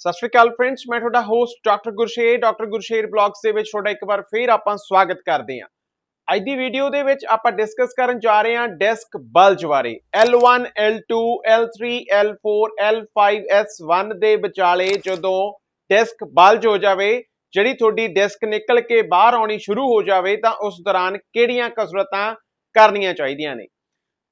ਸਤਿ ਸ਼੍ਰੀ ਅਕਾਲ ਫਰੈਂਡਸ ਮੈਂ ਤੁਹਾਡਾ host doctor Gursher doctor Gursher blogs ਦੇ ਵਿੱਚ ਤੁਹਾਡਾ ਇੱਕ ਵਾਰ ਫੇਰ ਆਪਾਂ ਸਵਾਗਤ ਕਰਦੇ ਹਾਂ। ਅੱਜ ਦੀ ਵੀਡੀਓ ਦੇ ਵਿੱਚ ਆਪਾਂ ਡਿਸਕਸ ਕਰਨ ਜਾ ਰਹੇ ਹਾਂ ਡੈਸਕ ਬਲਜ ਬਾਰੇ। L1 L2 L3 L4 L5 S1 ਦੇ ਵਿਚਾਲੇ ਜਦੋਂ ਡੈਸਕ ਬਲਜ ਹੋ ਜਾਵੇ, ਜਿਹੜੀ ਤੁਹਾਡੀ ਡਿਸਕ ਨਿਕਲ ਕੇ ਬਾਹਰ ਆਉਣੀ ਸ਼ੁਰੂ ਹੋ ਜਾਵੇ ਤਾਂ ਉਸ ਦੌਰਾਨ ਕਿਹੜੀਆਂ ਕਸਰਤਾਂ ਕਰਨੀਆਂ ਚਾਹੀਦੀਆਂ ਨੇ?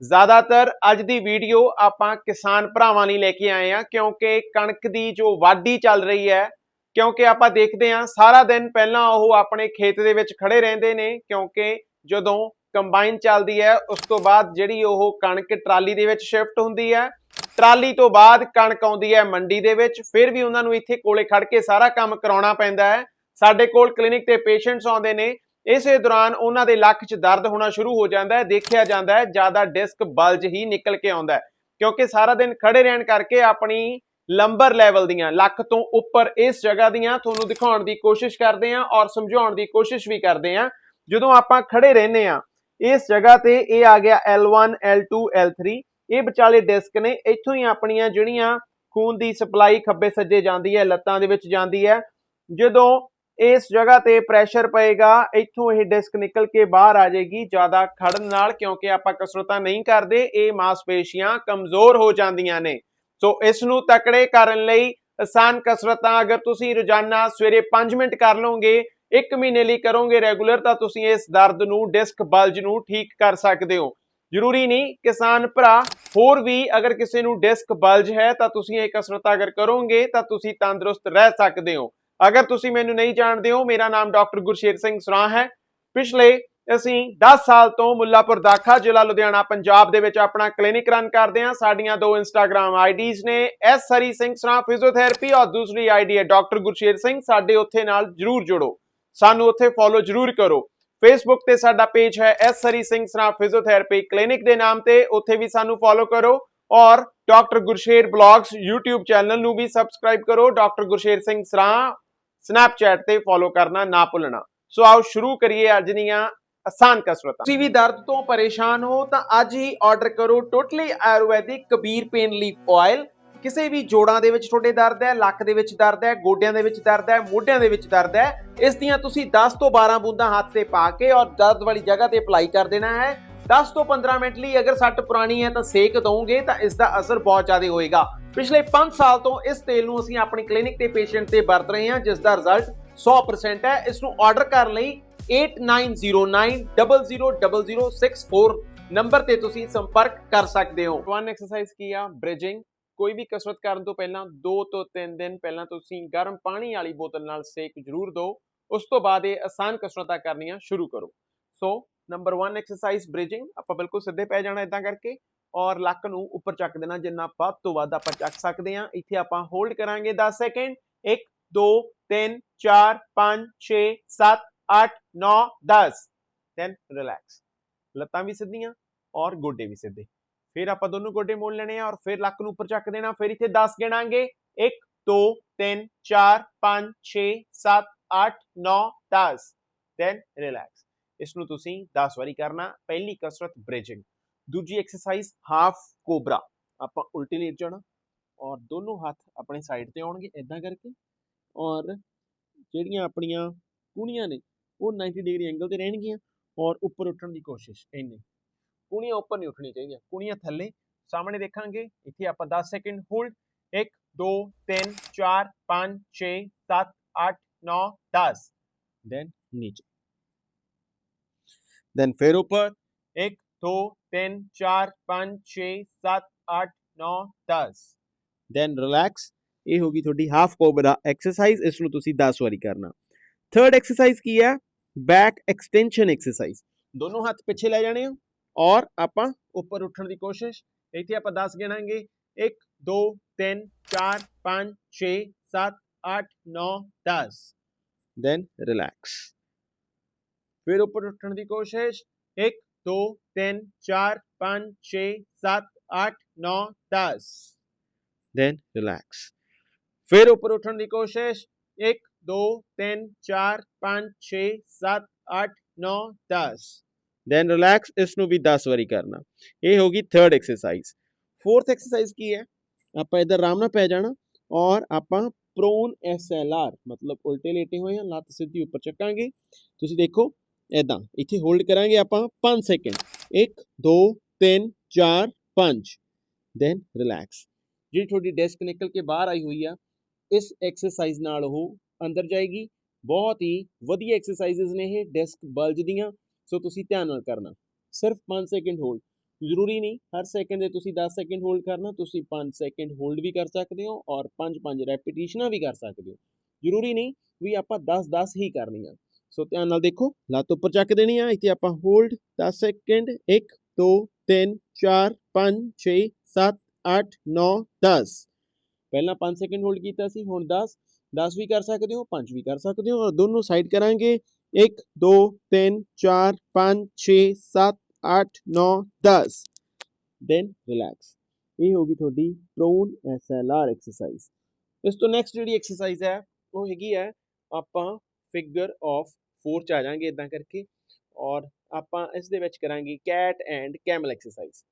ਜ਼ਿਆਦਾਤਰ ਅੱਜ ਦੀ ਵੀਡੀਓ ਆਪਾਂ ਕਿਸਾਨ ਭਰਾਵਾਂ ਲਈ ਲੈ ਕੇ ਆਏ ਆ ਕਿਉਂਕਿ ਕਣਕ ਦੀ ਜੋ ਵਾਢੀ ਚੱਲ ਰਹੀ ਹੈ, ਕਿਉਂਕਿ ਆਪਾਂ ਦੇਖਦੇ ਹਾਂ ਸਾਰਾ ਦਿਨ ਪਹਿਲਾਂ ਉਹ ਆਪਣੇ ਖੇਤ ਦੇ ਵਿੱਚ ਖੜੇ ਰਹਿੰਦੇ ਨੇ, ਕਿਉਂਕਿ ਜਦੋਂ ਕੰਬਾਈਨ ਚੱਲਦੀ ਹੈ, ਉਸ ਤੋਂ ਬਾਅਦ ਜਿਹੜੀ ਉਹ ਕਣਕ ਟਰਾਲੀ ਦੇ ਵਿੱਚ ਸ਼ਿਫਟ ਹੁੰਦੀ ਹੈ, ਟਰਾਲੀ ਤੋਂ ਬਾਅਦ ਕਣਕ ਆਉਂਦੀ ਹੈ ਮੰਡੀ ਦੇ ਵਿੱਚ, ਫਿਰ ਵੀ ਉਹਨਾਂ ਨੂੰ ਇੱਥੇ ਕੋਲੇ ਖੜ ਕੇ ਸਾਰਾ ਕੰਮ ਕਰਾਉਣਾ ਪੈਂਦਾ ਹੈ। ਸਾਡੇ ਕੋਲ ਕਲੀਨਿਕ ਤੇ ਪੇਸ਼ੈਂਟਸ ਆਉਂਦੇ ਨੇ ਇਸੇ ਦੌਰਾਨ ਉਹਨਾਂ ਦੇ ਲੱਕ 'ਚ ਦਰਦ ਹੋਣਾ ਸ਼ੁਰੂ ਹੋ ਜਾਂਦਾ ਹੈ, ਦੇਖਿਆ ਜਾਂਦਾ ਹੈ, ਜ਼ਿਆਦਾ ਡਿਸਕ ਬਲਜ ਹੀ ਨਿਕਲ ਕੇ ਆਉਂਦਾ ਹੈ। ਕਿਉਂਕਿ ਸਾਰਾ ਦਿਨ ਖੜੇ ਰਹਿਣ ਕਰਕੇ ਆਪਣੀ ਲੰਬਰ ਲੈਵਲ ਦੀਆਂ, ਲੱਕ ਤੋਂ ਉੱਪਰ ਇਸ ਜਗ੍ਹਾ ਦੀਆਂ ਤੁਹਾਨੂੰ ਦਿਖਾਉਣ ਦੀ ਕੋਸ਼ਿਸ਼ ਕਰਦੇ ਹਾਂ ਔਰ ਸਮਝਾਉਣ ਦੀ ਕੋਸ਼ਿਸ਼ ਵੀ ਕਰਦੇ ਹਾਂ। ਜਦੋਂ ਆਪਾਂ ਖੜੇ ਰਹਿੰਦੇ ਹਾਂ, ਇਸ ਜਗ੍ਹਾ ਤੇ ਇਹ ਆ ਗਿਆ L1 L2 L3 ਇਹ ਵਿਚਾਲੇ ਡਿਸਕ ਨੇ, ਇੱਥੋਂ ਹੀ ਆਪਣੀਆਂ ਜਿਹੜੀਆਂ ਖੂਨ ਦੀ ਸਪਲਾਈ ਖੱਬੇ ਸੱਜੇ ਜਾਂਦੀ ਹੈ, ਲੱਤਾਂ ਦੇ ਵਿੱਚ ਜਾਂਦੀ ਹੈ। ਜਦੋਂ ਇਸ ਜਗ੍ਹਾ ਤੇ ਪ੍ਰੈਸ਼ਰ ਪਏਗਾ, ਇੱਥੋਂ ਇਹ ਡਿਸਕ ਨਿਕਲ ਕੇ ਬਾਹਰ ਆ ਜਾਏਗੀ, ਜ਼ਿਆਦਾ ਖੜਨ ਨਾਲ, ਕਿਉਂਕਿ ਆਪਾਂ ਕਸਰਤਾਂ ਨਹੀਂ ਕਰਦੇ, ਇਹ ਮਾਸਪੇਸ਼ੀਆਂ ਕਮਜ਼ੋਰ ਹੋ ਜਾਂਦੀਆਂ ਨੇ। ਸੋ ਇਸ ਨੂੰ ਤਕੜੇ ਕਰਨ ਲਈ ਆਸਾਨ ਕਸਰਤਾਂ, ਅਗਰ ਤੁਸੀਂ ਰੋਜ਼ਾਨਾ ਸਵੇਰੇ 5 ਮਿੰਟ ਕਰ ਲਓਗੇ, ਇੱਕ ਮਹੀਨੇ ਲਈ ਕਰੋਗੇ ਰੈਗੂਲਰ, ਤਾਂ ਤੁਸੀਂ ਇਸ ਦਰਦ ਨੂੰ ਡਿਸਕ ਬਲਜ ਨੂੰ ਠੀਕ ਕਰ ਸਕਦੇ ਹੋ। ਜ਼ਰੂਰੀ ਨਹੀਂ, ਕਿਸਾਨ ਭਰਾ, ਹੋਰ ਵੀ ਅਗਰ ਕਿਸੇ ਨੂੰ ਡਿਸਕ ਬਲਜ ਹੈ, ਤਾਂ ਤੁਸੀਂ ਇਹ ਕਸਰਤਾਂ ਅਗਰ ਕਰੋਗੇ, ਤਾਂ ਤੁਸੀਂ ਤੰਦਰੁਸਤ ਰਹਿ ਸਕਦੇ ਹੋ। ਅਗਰ ਤੁਸੀਂ ਮੈਨੂੰ ਨਹੀਂ ਜਾਣਦੇ ਹੋ, ਮੇਰਾ ਨਾਮ ਡਾਕਟਰ ਗੁਰਸ਼ੇਰ ਸਿੰਘ ਸਰਾਂ ਹੈ। ਪਿਛਲੇ ਅਸੀਂ 10 ਸਾਲ ਤੋਂ ਮੁੱਲਾਪੁਰ ਦਾਖਾ ਜ਼ਿਲ੍ਹਾ ਲੁਧਿਆਣਾ, ਪੰਜਾਬ ਦੇ ਵਿੱਚ ਆਪਣਾ ਕਲੀਨਿਕ ਰਨ ਕਰਦੇ ਹਾਂ। ਸਾਡੀਆਂ ਦੋ ਇੰਸਟਾਗ੍ਰam ਆਈਡੀਜ਼ ਨੇ ਐਸ ਹਰੀ ਸਿੰਘ ਸਰਾਂ ਫਿਜ਼ੀਓਥੈਰੇਪੀ ਔਰ ਦੂਸਰੀ ਆਈਡੀ ਹੈ ਡਾਕਟਰ ਗੁਰਸ਼ੇਰ ਸਿੰਘ। ਸਾਡੇ ਉੱਥੇ ਨਾਲ ਜਰੂਰ ਜੁੜੋ। ਸਾਨੂੰ ਉੱਥੇ ਫੋਲੋ ਜਰੂਰ ਕਰੋ। ਫੇਸਬੁੱਕ ਤੇ ਸਾਡਾ ਪੇਜ ਹੈ S Hari Singh Sran physiotherapy clinic ਦੇ ਨਾਮ ਤੇ। ਉੱਥੇ ਵੀ ਸਾਨੂੰ ਫੋਲੋ ਕਰੋ ਔਰ doctor Gursher blogs YouTube channel ਨੂੰ ਵੀ ਸਬਸਕ੍ਰਾਈਬ ਕਰੋ। ਡਾਕਟਰ ਗੁਰਸ਼ੇਰ ਸਿੰਘ ਸਰਾਂ ਸਨੈਪਚੈਟ ਤੇ ਫੋਲੋ ਕਰਨਾ, ਨਾ ਭੁੱਲਣਾ। ਸੋ ਆਓ ਸ਼ੁਰੂ ਕਰੀਏ ਅੱਜ ਦੀਆਂ ਆਸਾਨ ਕਸਰਤਾਂ। ਤੁਸੀਂ ਵੀ ਦਰਦ ਤੋਂ ਪਰੇਸ਼ਾਨ ਹੋ, ਤਾਂ ਅੱਜ ਹੀ ਆਰਡਰ ਕਰੋ totally ayurvedic Kabir pain leaf oil ਕਿਸੇ ਵੀ ਜੋੜਾਂ ਦੇ ਵਿੱਚ ਤੁਹਾਡੇ ਦਰਦ ਹੈ, ਲੱਕ ਦੇ ਵਿੱਚ ਦਰਦ ਹੈ, ਗੋਡਿਆਂ ਦੇ ਵਿੱਚ ਦਰਦ ਹੈ, ਮੋਢਿਆਂ ਦੇ ਵਿੱਚ ਦਰਦ ਹੈ, ਇਸ ਦੀਆਂ ਤੁਸੀਂ 10 ਤੋਂ 12 ਬੂੰਦਾਂ ਹੱਥ ਤੇ ਪਾ ਕੇ ਔਰ ਦਰਦ ਵਾਲੀ ਜਗ੍ਹਾ ਤੇ ਅਪਲਾਈ ਕਰ ਦੇਣਾ ਹੈ। 10 ਤੋਂ 15 ਮਿੰਟ ਲਈ ਅਗਰ ਸੱਟ ਪੁਰਾਣੀ ਹੈ ਤਾਂ ਸੇਕ ਦਵੋਗੇ ਤਾਂ ਇਸ ਦਾ ਅਸਰ ਬਹੁਤ ਜ਼ਿਆਦਾ ਹੋਏਗਾ। ਪਿਛਲੇ 5 ਸਾਲ ਤੋਂ ਇਸ ਤੇਲ ਨੂੰ ਅਸੀਂ ਆਪਣੀ ਕਲੀਨਿਕ ਤੇ ਪੇਸ਼ੈਂਟ ਤੇ ਵਰਤ ਰਹੇ ਹਾਂ, ਜਿਸ ਦਾ ਰਿਜ਼ਲਟ 100% ਹੈ। ਇਸ ਨੂੰ ਆਰਡਰ ਕਰਨ ਲਈ 8909000064 ਨੰਬਰ ਤੇ ਤੁਸੀਂ ਸੰਪਰਕ ਕਰ ਸਕਦੇ ਹੋ। ਵਨ ਐਕਸਰਸਾਈਜ਼ ਕੀ ਆ? ਬ੍ਰਿਜਿੰਗ ਕੋਈ ਵੀ ਕਸਰਤ ਕਰਨ ਤੋਂ ਪਹਿਲਾਂ 2 ਤੋਂ 3 ਦਿਨ ਪਹਿਲਾਂ ਤੁਸੀਂ ਗਰਮ ਪਾਣੀ ਵਾਲੀ ਬੋਤਲ ਨਾਲ ਸੇਕ ਜ਼ਰੂਰ ਦਿਓ ਉਸ ਤੋਂ ਬਾਅਦ ਇਹ ਆਸਾਨ ਕਸਰਤਾਂ ਕਰਨੀਆਂ ਸ਼ੁਰੂ ਕਰੋ। ਸੋ ਨੰਬਰ 1 ਐਕਸਰਸਾਈਜ਼ ਬ੍ਰਿਜਿੰਗ ਆਪਾਂ ਬਿਲਕੁਲ ਸਿੱਧੇ ਪੈ ਜਾਣਾ ਇਦਾਂ ਕਰਕੇ ਔਰ ਲੱਕ ਨੂੰ ਉੱਪਰ ਚੱਕ ਦੇਣਾ, ਜਿੰਨਾ ਵੱਧ ਤੋਂ ਵੱਧ ਆਪਾਂ ਚੱਕ ਸਕਦੇ ਹਾਂ। ਇੱਥੇ ਆਪਾਂ ਹੋਲਡ ਕਰਾਂਗੇ 10 ਸੈਕਿੰਡ 1 2 3 4 5 6 7 8 9 10 ਦੈਨ ਰਿਲੈਕਸ ਲੱਤਾਂ ਵੀ ਸਿੱਧੀਆਂ ਔਰ ਗੋਡੇ ਵੀ ਸਿੱਧੇ। ਫਿਰ ਆਪਾਂ ਦੋਨੋਂ ਗੋਡੇ ਮੋੜ ਲੈਣੇ ਆ ਔਰ ਫਿਰ ਲੱਕ ਨੂੰ ਉੱਪਰ ਚੱਕ ਦੇਣਾ। ਫਿਰ ਇੱਥੇ 10 ਗਿਣਾਂਗੇ। 1 2 3 4 5 6 7 8 9 10 ਦੈਨ ਰਿਲੈਕਸ ਇਸ ਨੂੰ ਤੁਸੀਂ 10 ਵਾਰੀ ਕਰਨਾ, ਪਹਿਲੀ ਕਸਰਤ ਬ੍ਰਿਜਿੰਗ ਦੂਜੀ ਐਕਸਰਸਾਈਜ਼ ਹਾਫ ਕੋਬਰਾ ਆਪਾਂ ਉਲਟੀ ਲੇਟ ਜਾਣਾ ਔਰ ਦੋਨੋਂ ਹੱਥ ਆਪਣੇ ਸਾਈਡ ਤੇ ਆਉਣਗੇ ਇਦਾਂ ਕਰਕੇ ਔਰ ਜਿਹੜੀਆਂ ਆਪਣੀਆਂ ਕੂਣੀਆਂ ਨੇ, ਉਹ 90 ਡਿਗਰੀ ਐਂਗਲ ਤੇ ਰਹਿਣਗੀਆਂ ਔਰ ਉੱਪਰ ਉੱਠਣ ਦੀ ਕੋਸ਼ਿਸ਼ ਇੰਨੀ। ਕੂਣੀਆਂ ਉੱਪਰ ਨਹੀਂ ਉੱਠਣੀ ਚਾਹੀਦੀਆਂ, ਕੂਣੀਆਂ ਥੱਲੇ, ਸਾਹਮਣੇ ਦੇਖਾਂਗੇ, ਇੱਥੇ ਆਪਾਂ 10 ਸੈਕਿੰਡ ਹੋਲਡ 1 2 3 4 5 6 7 8 9 10 ਦੈਨ ਨੀਚੇ। ਦੈਨ ਫਿਰ ਉੱਪਰ 1 2 3 4 5 6 7 8 9 10 ਦੈਨ ਰਿਲੈਕਸ ਇਹ ਹੋਗੀ ਤੁਹਾਡੀ ਹਾਫ ਕੋਬਰਾ ਐਕਸਰਸਾਈਜ਼ ਇਸ ਨੂੰ ਤੁਸੀਂ 10 ਵਾਰੀ ਕਰਨਾ। ਥਰਡ ਐਕਸਰਸਾਈਜ਼ ਕੀ ਹੈ? ਬੈਕ ਐਕਸਟੈਂਸ਼ਨ ਐਕਸਰਸਾਈਜ਼ ਦੋਨੋਂ ਹੱਥ ਪਿੱਛੇ ਲੈ ਜਾਣੇ ਆ, ਔਰ ਆਪਾਂ ਉੱਪਰ ਉੱਠਣ ਦੀ ਕੋਸ਼ਿਸ਼, ਇੱਥੇ ਆਪਾਂ 10 ਗਿਣਾਂਗੇ। 1 2 3 4 5 6 7 8 9 10 ਦੈਨ ਰਿਲੈਕਸ ਫਿਰ ਉੱਪਰ ਉੱਠਣ ਦੀ ਕੋਸ਼ਿਸ਼ 1 2 3 4 5 6 7 8 9 10 ਦੈਨ ਰਿਲੈਕਸ ਫਿਰ ਉੱਪਰ ਉੱਠਣ ਦੀ ਕੋਸ਼ਿਸ਼ 1 2 3 4 5 6 7 8 9 10 ਦੈਨ ਰਿਲੈਕਸ ਇਸ ਨੂੰ ਵੀ 10 ਵਾਰੀ ਕਰਨਾ ਇਹ ਹੋਗੀ ਥਰਡ ਐਕਸਰਸਾਈਜ਼ ਫੋਰਥ ਐਕਸਰਸਾਈਜ਼ ਕੀ ਹੈ ਆਪਾਂ ਇਧਰ ਆਰਾਮ ਨਾਲ ਪੈ ਜਾਣਾ ਔਰ ਆਪਾਂ ਪ੍ਰੋਨ ਐਸਐਲਆਰ ਮਤਲਬ ਉਲਟੇ ਲੇਟੇ ਹੋਏ ਹਾਂ ਲੱਤ ਸਿੱਧੀ ਉੱਪਰ ਚੱਕਾਂਗੇ ਤੁਸੀਂ ਦੇਖੋ ਐਦਾਂ ਇੱਥੇ ਹੋਲਡ ਕਰਾਂਗੇ ਆਪਾਂ 5 ਸੈਕਿੰਡ 1 2 3 4 5 ਦੈਨ ਰਿਲੈਕਸ ਜਿਹੜੀ ਤੁਹਾਡੀ ਡੈਸਕ ਨਿਕਲ ਕੇ ਬਾਹਰ ਆਈ ਹੋਈ ਆ, ਇਸ ਐਕਸਰਸਾਈਜ਼ ਨਾਲ ਉਹ ਅੰਦਰ ਜਾਏਗੀ। ਬਹੁਤ ਹੀ ਵਧੀਆ ਐਕਸਰਸਾਈਜ਼ਸ ਨੇ ਇਹ ਡੈਸਕ ਬਲਜ ਦੀਆਂ, ਸੋ ਤੁਸੀਂ ਧਿਆਨ ਨਾਲ ਕਰਨਾ। ਸਿਰਫ 5 ਸੈਕਿੰਡ ਹੋਲਡ ਜ਼ਰੂਰੀ ਨਹੀਂ, ਹਰ ਸੈਕਿੰਡ ਦੇ ਤੁਸੀਂ 10 ਸੈਕਿੰਡ ਹੋਲਡ ਕਰਨਾ, ਤੁਸੀਂ 5 ਸੈਕਿੰਡ ਹੋਲਡ ਵੀ ਕਰ ਸਕਦੇ ਹੋ ਔਰ 5-5 ਰੈਪੀਟੀਸ਼ਨਾਂ ਵੀ ਕਰ ਸਕਦੇ ਹੋ। ਜ਼ਰੂਰੀ ਨਹੀਂ ਵੀ ਆਪਾਂ 10-10 ਹੀ ਕਰਨੀਆਂ। ਸੋ ਧਿਆਨ ਨਾਲ ਦੇਖੋ, ਲੱਤ ਉੱਪਰ ਚੱਕ ਦੇਣੀ ਆ, ਇੱਥੇ ਆਪਾਂ ਹੋਲਡ 10 ਸੈਕਿੰਡ 1 2 3 4 5 6 7 8 9 10 ਪਹਿਲਾਂ 5 ਸੈਕਿੰਡ ਹੋਲਡ ਕੀਤਾ ਸੀ, ਹੁਣ 10 10 ਵੀ ਕਰ ਸਕਦੇ ਹੋ 5 ਵੀ ਕਰ ਸਕਦੇ ਹੋ, ਔਰ ਦੋਨੋਂ ਸਾਈਡ ਕਰਾਂਗੇ। 1 2 3 4 5 6 7 8 9 10 ਦੈਨ ਰਿਲੈਕਸ ਇਹ ਹੋਗੀ ਤੁਹਾਡੀ ਪ੍ਰੋਨ ਐਸਐਲਆਰ ਐਕਸਰਸਾਈਜ਼ ਇਸ ਤੋਂ ਨੈਕਸਟ ਜਿਹੜੀ ਐਕਸਰਸਾਈਜ਼ ਹੈ, ਉਹ ਹੈਗੀ ਹੈ, ਆਪਾਂ ਫਿਗਰ ਆਫ 4 ਚ ਆ ਜਾਾਂਗੇ ਇਦਾਂ ਕਰਕੇ ਔਰ ਆਪਾਂ ਇਸ ਦੇ ਵਿੱਚ ਕਰਾਂਗੇ ਕੈਟ ਐਂਡ ਕੈਮਲ ਐਕਸਰਸਾਈਜ਼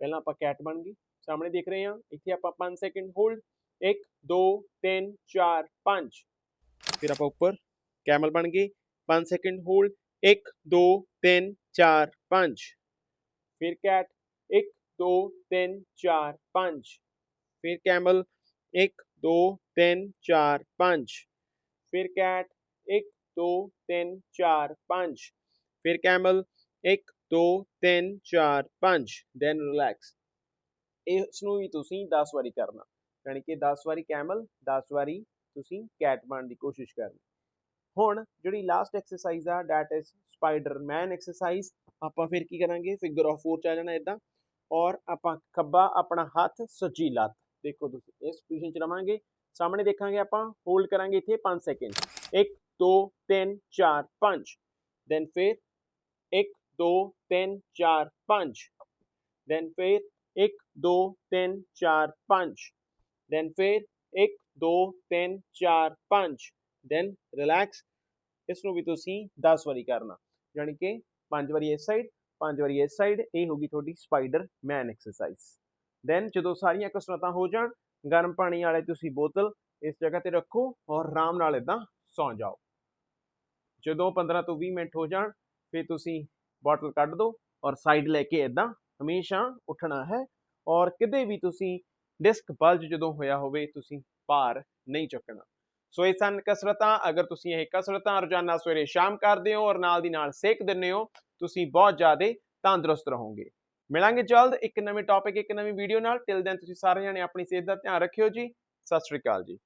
ਪਹਿਲਾਂ ਆਪਾਂ ਕੈਟ ਬਣ ਗਈ ਸਾਹਮਣੇ ਦੇਖ ਰਹੇ ਹਾਂ, ਇੱਥੇ ਆਪਾਂ 5 ਸੈਕਿੰਡ ਹੋਲਡ 1 2 3 4 5 ਫਿਰ ਆਪਾਂ ਉੱਪਰ ਕੈਮਲ ਬਣ ਗਏ 5 ਸੈਕਿੰਡ ਹੋਲਡ 1 2 3 4 5 ਫਿਰ ਕੈਟ 1 2 3 4 5 ਫਿਰ ਕੈਮਲ 1 2 3 4 5 ਫਿਰ ਕੈਟ 1 2 3 4 5 ਫਿਰ ਕੈਮਲ 1 2 3 4 5 ਦੈਨ ਰਿਲੈਕਸ ਇਸ ਨੂੰ ਵੀ ਤੁਸੀਂ 10 ਵਾਰੀ ਕਰਨਾ। ਯਾਨੀ ਕਿ 10 ਵਾਰੀ ਕੈਮਲ 10 ਵਾਰੀ ਤੁਸੀਂ ਕੈਟ ਬਣਨ ਦੀ ਕੋਸ਼ਿਸ਼ ਕਰਨੀ। ਹੁਣ ਜਿਹੜੀ ਲਾਸਟ ਐਕਸਰਸਾਈਜ਼ ਆ ਦੈਟ ਇਜ਼ ਸਪਾਈਡਰਮੈਨ ਐਕਸਰਸਾਈਜ਼ ਆਪਾਂ ਫਿਰ ਕੀ ਕਰਾਂਗੇ? ਫਿਗਰ ਆਫ 4 ਚ ਆ ਜਾਣਾ ਇਦਾਂ ਔਰ ਆਪਾਂ ਖੱਬਾ ਆਪਣਾ ਹੱਥ ਸੱਜੀ ਲੱਤ। ਦੇਖੋ ਤੁਸੀਂ, ਇਸ ਪੋਜੀਸ਼ਨ ਚ ਰਵਾਂਗੇ। ਸਾਹਮਣੇ ਦੇਖਾਂਗੇ ਆਪਾਂ ਹੋਲਡ ਕਰਾਂਗੇ ਇੱਥੇ 5 ਸੈਕਿੰਡ 1 2 3 4 5 ਦੈਨ ਫਿਰ 1 2 3 4 5 ਦੈਨ ਫਿਰ 1 2 3 4 5 ਦੈਨ ਫਿਰ 1 2 3 4 5 ਦੈਨ ਰਿਲੈਕਸ ਇਸ ਨੂੰ ਵੀ ਤੁਸੀਂ 10 ਵਾਰੀ ਕਰਨਾ। ਯਾਨੀ ਕਿ ਪੰਜ ਵਾਰੀ ਇਸ ਸਾਈਡ ਪੰਜ ਵਾਰੀ ਇਸ ਸਾਈਡ ਇਹ ਹੋਗੀ ਤੁਹਾਡੀ ਸਪਾਈਡਰ ਮੈਨ ਐਕਸਰਸਾਈਜ਼ ਦੈਨ ਜਦੋਂ ਸਾਰੀਆਂ ਕਸਰਤਾਂ ਹੋ ਜਾਣ, ਗਰਮ ਪਾਣੀ ਵਾਲੇ ਤੁਸੀਂ ਬੋਤਲ ਇਸ ਜਗ੍ਹਾ ਤੇ ਰੱਖੋ ਔਰ ਆਰਾਮ ਨਾਲ ਇਦਾਂ ਸੌਂ ਜਾਓ। ਜਦੋਂ 15 ਤੋਂ 20 ਮਿੰਟ ਹੋ ਜਾਣ, ਫਿਰ ਤੁਸੀਂ ਬੋਟਲ ਕੱਢ ਦਿਓ ਔਰ ਸਾਈਡ ਲੈ ਕੇ ਇਦਾਂ ਹਮੇਸ਼ਾ ਉੱਠਣਾ ਹੈ ਔਰ ਕਿਤੇ ਵੀ ਤੁਸੀਂ ਡਿਸਕ ਬਲਜ ਜਦੋਂ ਹੋਇਆ ਹੋਵੇ, ਤੁਸੀਂ ਭਾਰ ਨਹੀਂ ਚੁੱਕਣਾ। ਸੋ ਇਹ ਸਨ ਕਸਰਤਾਂ। ਅਗਰ ਤੁਸੀਂ ਇਹ ਕਸਰਤਾਂ ਰੋਜ਼ਾਨਾ ਸਵੇਰੇ ਸ਼ਾਮ ਕਰਦੇ ਹੋ ਔਰ ਨਾਲ ਦੀ ਨਾਲ ਸੇਕ ਦਿੰਦੇ ਹੋ, ਤੁਸੀਂ ਬਹੁਤ ਜ਼ਿਆਦਾ ਤੰਦਰੁਸਤ ਰਹੋਗੇ। ਮਿਲਾਂਗੇ ਜਲਦ ਇੱਕ ਨਵੇਂ ਟੌਪਿਕ ਇੱਕ ਨਵੀਂ ਵੀਡੀਓ ਨਾਲ। ਟਿਲ ਦੈਨ ਤੁਸੀਂ ਸਾਰੇ ਜਣੇ ਆਪਣੀ ਸਿਹਤ ਦਾ ਧਿਆਨ ਰੱਖਿਓ ਜੀ। ਸਤਿ ਸ਼੍ਰੀ ਅਕਾਲ ਜੀ।